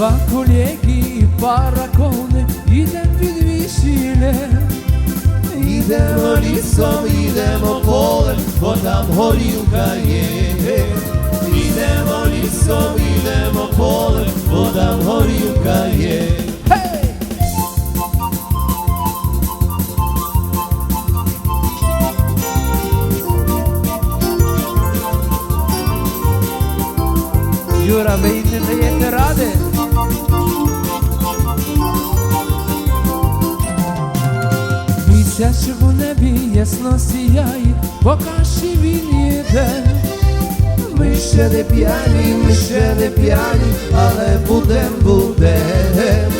два колеги і пара кони Ідем під весілля Ідемо лісом, ідемо полем, бо там горілка є. Ідемо лісом, ідемо полем, бо там горілка є. Юра, ви не даєте ради? Місяць у небі ясно сіяє, покажи він їде. Ми ще не п'яні, ми ще не п'яні, але будем, будем.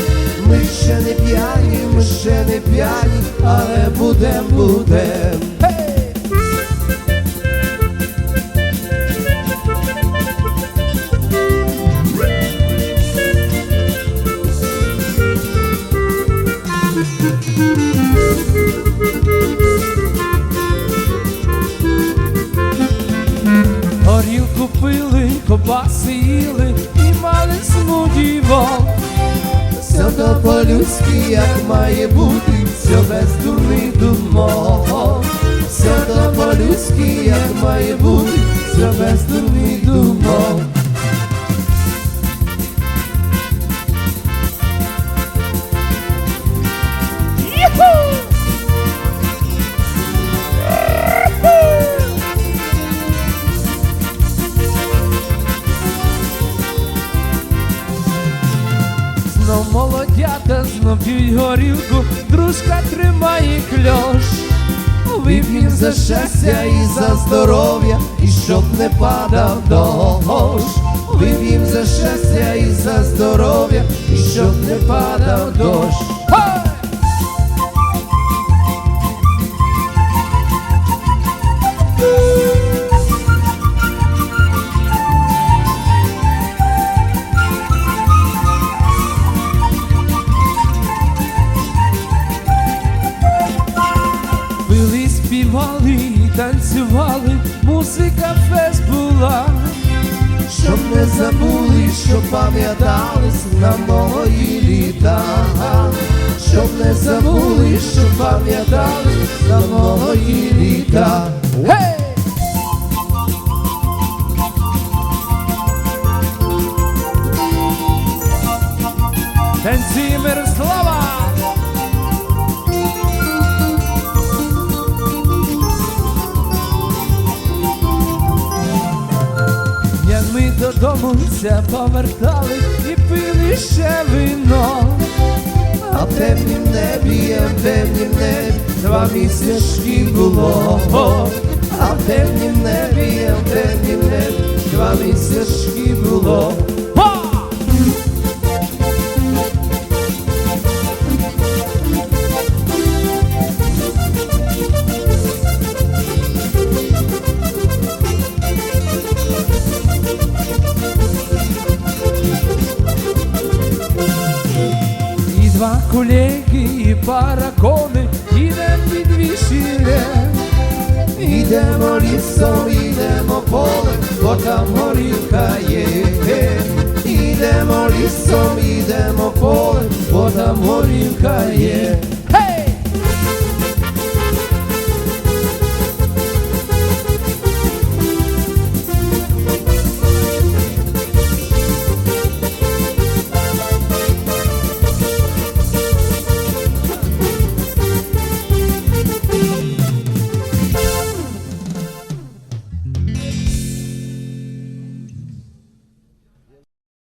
Ми ще не п'яні, ми ще не п'яні, але будем, будем. Смудіво. Все то по-людськи, як має бути, все без дурних думок. Все то по-людськи, як має бути, все без дурних знов п'ють горілку, дружка тримає кльош. Вип'єм за щастя і за здоров'я, і щоб не падав дощ. Вип'єм за щастя і за здоров'я, і щоб не падав дощ. І танцювали, музика фест була. Щоб не забули, щоб пам'ятали на мої літа. Щоб не забули, щоб пам'ятали на мої літа. Гей! Додому ся повертали і пили ще вино. А в темнім небі, а в темнім небі два місячки було. А в темнім небі, а в темнім небі два місячки було. Два колеги, і пара кони, ідем під весілля. Ідемо лісом, ідемо полем, бо там горілка є. Ідемо лісом, ідемо полем, бо там горілка є.